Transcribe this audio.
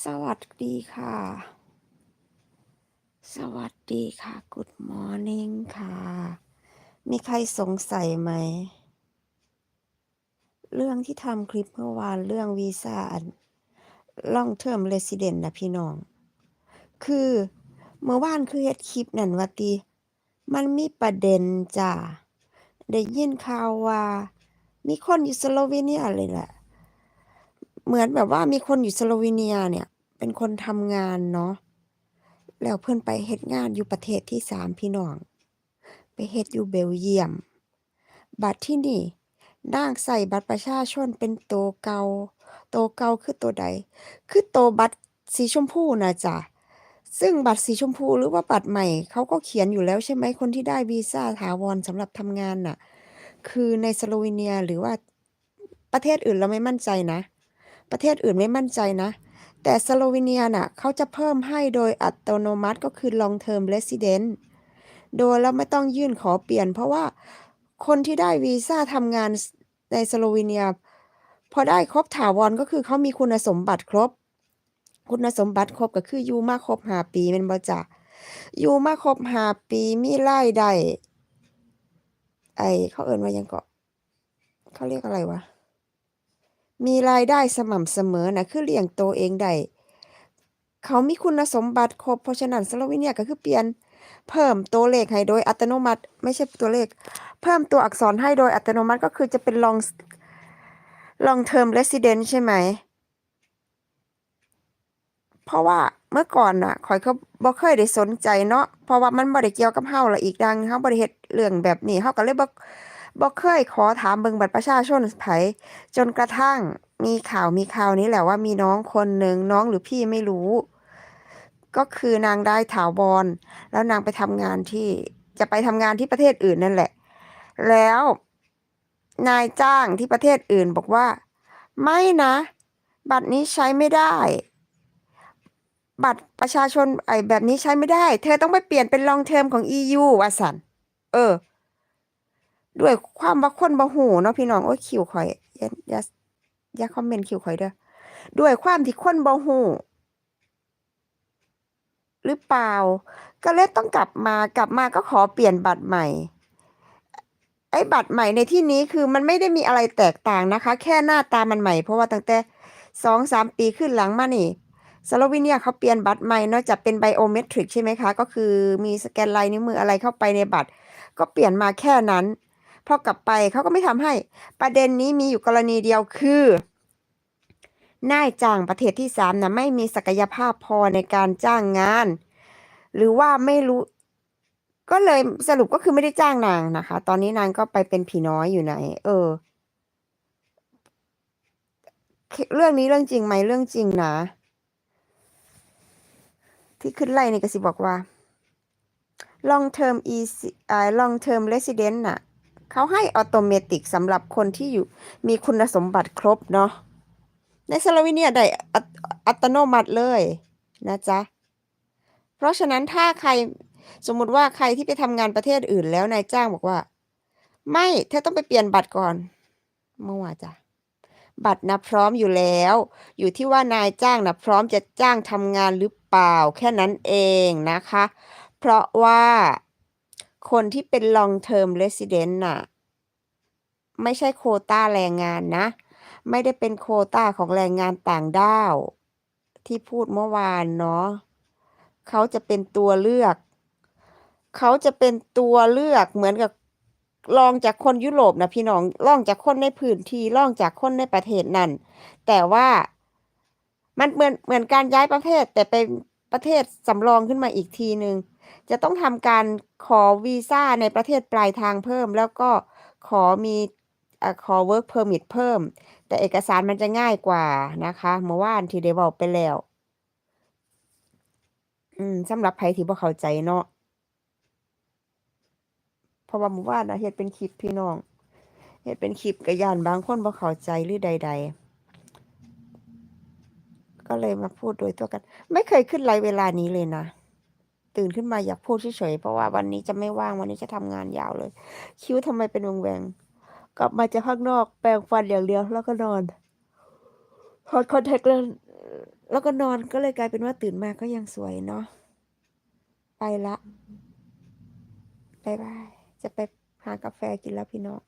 สวัสดีค่ะ สวัสดีค่ะ Good morning ค่ะ มีใครสงสัยไหม เรื่องที่ทำคลิปเมื่อวานเรื่องวีซ่าอัน long term resident นะพี่น้อง คือเมื่อวานคือเฮ็ดคลิปนั่นว่าติมันมีประเด็นจ้ะได้ยินข่าวว่า มีคนอยู่สโลวีเนียเลยแหละ เหมือนแบบว่ามีคนอยู่สโลวีเนียเนี่ย เป็นคนทำงานเนาะแล้วเพิ่อนไปเฮ็ดงานอยู่ประเทศที่3พี่น้อง ไปเฮ็ดอยู่เบลเยียม บัดที่นี่นางใส่บัตรประชาชนเป็นโตเก่าโตเก่าคือโตใด คือโตบัตรสีชมพูนะจ้ะซึ่งบัตรสีชมพูหรือว่าบัตรใหม่เขาก็เขียนอยู่แล้วใช่ไหมคนที่ได้วีซ่าถาวรสำหรับทำงานน่ะ คือในสโลวีเนียหรือว่าประเทศอื่นเราไม่มั่นใจนะ ประเทศอื่นไม่มั่นใจนะ แต่สโลวีเนียน่ะเขาจะเพิ่มให้โดยอัตโนมัติก็คือ long term resident โดยเราไม่ต้องยื่นขอเปลี่ยน เพราะว่าคนที่ได้วีซ่าทำงานในสโลวีเนีย พอได้ครบถาวรก็คือเขามีคุณสมบัติครบ คุณสมบัติครบก็คืออยู่มาครบ5ปีแม่นบ่จ๊ะอยู่มาครบ5ปีมีรายได้ไอเขาเอิ้นว่ายังเกาะเขาเรียกอะไรวะ มีรายได้สม่ำเสมอนะคือเลี้ยงตัวเองได้เขามีคุณสมบัติครบเพราะฉะนั้นสโลวีเนียก็คือเปลี่ยนเพิ่มตัวเลขให้โดยอัตโนมัติ ไม่ใช่ตัวเลข เพิ่มตัวอักษรให้โดยอัตโนมัติก็คือจะเป็น long long term resident ใช่ไหม เพราะว่าเมื่อก่อนน่ะข้อยก็บ่เคยได้สนใจเนาะเพราะว่ามันบ่ได้เกี่ยวกับเราล้วอีกอย่างเราบ่ได้เฮ็ดเรื่องแบบนี้เราก็เลยบ่ บ่เคยขอถามเบิงบัตรประชาชนไผจนกระทั่งมีข่าวมีข่าวนี้แหละว่ามีน้องคนหนึ่งน้องหรือพี่ไม่รู้ ก็คือนางได้ถาวรแล้วนางไปทำงานที่จะไปทำงานที่ประเทศอื่นนั่นแหละ แล้วนายจ้างที่ประเทศอื่นบอกว่า ไม่นะ บัตรนี้ใช้ไม่ได้ บัตรประชาชนไอ้แบบนี้ใช้ไม่ได้ เธอต้องไปเปลี่ยนเป็น long term ของ EU ว่าซั้นเออ ด้วยความว่าคนบ่รู้เนาะพี่น้องโอ๊ยคิวข้อยอย่าอย่าอย่าคอมเมนต์คิวข้อยเด้อด้วยความที่คนบ่รู้หรือเปล่า ก็เลยต้องกลับมากลับมาก็ขอเปลี่ยนบัตรใหม่ ไอ้บัตรใหม่ในที่นี้คือมันไม่ได้มีอะไรแตกต่างนะคะ แค่หน้าตามันใหม่ เพราะว่าตั้งแต่2-3ปีขึ้นหลังมานี่สโลวีเนียเขาเปลี่ยนบัตรใหม่เนาะจะเป็น biometric ใช่ไหมคะ ก็คือมีสแกนลายนิ้วมืออะไรเข้าไปในบัตร ก็เปลี่ยนมาแค่นั้น พอกลับไปเขาก็ไม่ทำให้ ประเด็นนี้มีอยู่กรณีเดียวคือนายจ้างประเทศที่3น่ะไม่มีศักยภาพพอในการจ้างงาน หรือว่าไม่รู้ ก็เลยสรุปก็คือไม่ได้จ้างนางนะคะ ตอนนี้นางก็ไปเป็นผีน้อยอยู่ไหน เออ เรื่องนี้เรื่องจริงไหมเรื่องจริงนะ ที่ขึ้นไล่นี่ก็สิบอกว่า long term EC อ่า long term resident น่ะ เขาให้ออโตเมติกสำหรับคนที่อยู่มีคุณสมบัติครบเนาะในสโลวีเนียได้อัตอัตโนมัติเลยนะจ๊ะ เพราะฉะนั้นถ้าใครสมมุติว่าใครที่ไปทำงานประเทศอื่นแล้วนายจ้างบอกว่า ไม่เธอต้องไปเปลี่ยนบัตรก่อนเมั่อวาจ้ะบัตรน่ะพร้อมอยู่แล้ว อยู่ที่ว่านายจ้างน่ะพร้อมจะจ้างทำงานหรือเปล่าแค่นั้นเองนะคะ เพราะว่า คนที่เป็น long term resident น่ะ ไม่ใช่โควตาแรงงานนะ ไม่ได้เป็นโควตาของแรงงานต่างด้าว ที่พูดเมื่อวานเนาะเขาจะเป็นตัวเลือก เขาจะเป็นตัวเลือกเหมือนกับรองจากคนยุโรปนะพี่น้องรองจากคนในพื้นที่รองจากคนในประเทศนั้นแต่ว่ามันเหมือนเหมือนการย้ายประเทศแต่เป็น ประเทศสำรองขึ้นมาอีกทีหนึ่งจะต้องทำการขอวีซ่าในประเทศปลายทางเพิ่ม แล้วก็ขอมีอขอ work permit เพิ่ม แต่เอกสารมันจะง่ายกว่านะคะเมื่อวานที่ได้เว้าไปแล้ว อืมสำหรับไผที่บ่เข้าใจเนาะเพราะว่าเมื่อวานนะเฮ็ดเป็นคลิปพี่น้องเฮ็ดเป็นคลิปก็ย้านบางคนบ่เข้าใจหรือใด ๆ ก็เลยมาพูดโดยทั่วกัน ไม่เคยขึ้นไลฟ์เวลานี้เลยนะ ตื่นขึ้นมาอยากพูดเฉยๆเพราะว่าวันนี้จะไม่ว่างวันนี้จะทำงานยาวเลย คิ้วทำไมเป็นวงแหวงกลับมาจากข้างนอกแปรงฟันอย่างเดียวแล้วก็นอนถอดคอนแท็กต์เลนส์แล้วก็นอนก็เลยกลายเป็นว่าตื่นมาก็ยังสวยเนาะไปล้วบ๊ายบายจะไปหากาแฟกินแล้วพี่น้อง